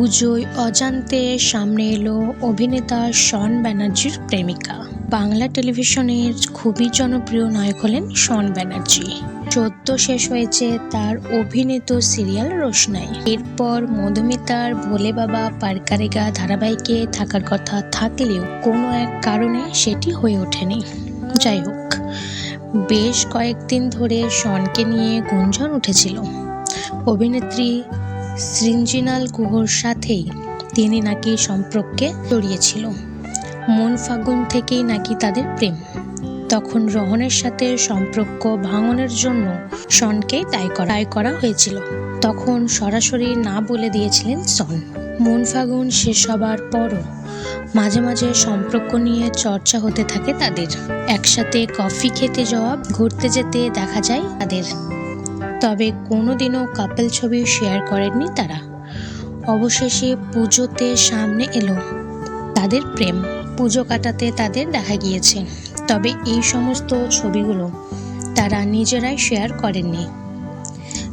পুজোয় অজান্তে সামনে এলো অভিনেতা শন ব্যানার্জির প্রেমিকা। বাংলা টেলিভিশনের খুবই জনপ্রিয় নায়ক হলেন শন ব্যানার্জি। চোদ্দ শেষ হয়েছে তার অভিনীত সিরিয়াল রোশনাই। এরপর মধুমিতার ভোলে বাবা পারকারেগা ধারাবাহিকে থাকার কথা থাকলেও কোনো এক কারণে সেটি হয়ে ওঠেনি। যাই হোক, বেশ কয়েকদিন ধরে শনকে নিয়ে গুঞ্জন উঠেছিল। অভিনেত্রী সৃঞ্জিনাল গুহর সাথেই তিনি নাকি সম্পর্কে জড়িয়েছিল। মন ফাগুন থেকেই নাকি তাদের প্রেম। তখন রহনের সাথে সম্পর্ক ভাঙনের জন্য শনকেই দায়ী করা দায়ী করা হয়েছিল। তখন সরাসরি না বলে দিয়েছিলেন সন। মন ফাগুন শেষ হবার পরও মাঝে মাঝে সম্পর্ক নিয়ে চর্চা হতে থাকে তাদের। একসাথে কফি খেতে যাওয়া, ঘুরতে যেতে দেখা যায় তাদের। তবে কোনোদিনও কাপল ছবি শেয়ার করেননি তারা। অবশেষে পুজোতে সামনে এলো। তাদের প্রেম। পুজো কাটাতে তাদের দেখা গিয়েছে। তবে এই সমস্ত ছবিগুলো তারা নিজেরাই শেয়ার করেননি।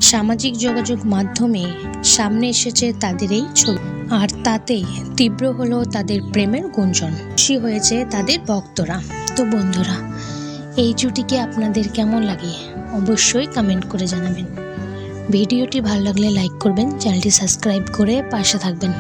সামাজিক যোগাযোগ মাধ্যমে সামনে এসেছে তাদের এই ছবি। আর তাতে তীব্র হলো তাদের প্রেমের গুঞ্জন। খুশি হয়েছে তাদের ভক্তরা। তো বন্ধুরা এই জুটিকে আপনাদের কেমন লাগে অবশ্যই কমেন্ট করে জানাবেন। ভিডিওটি ভালো লাগলে লাইক করবেন, চ্যানেলটি সাবস্ক্রাইব করে পাশে থাকবেন।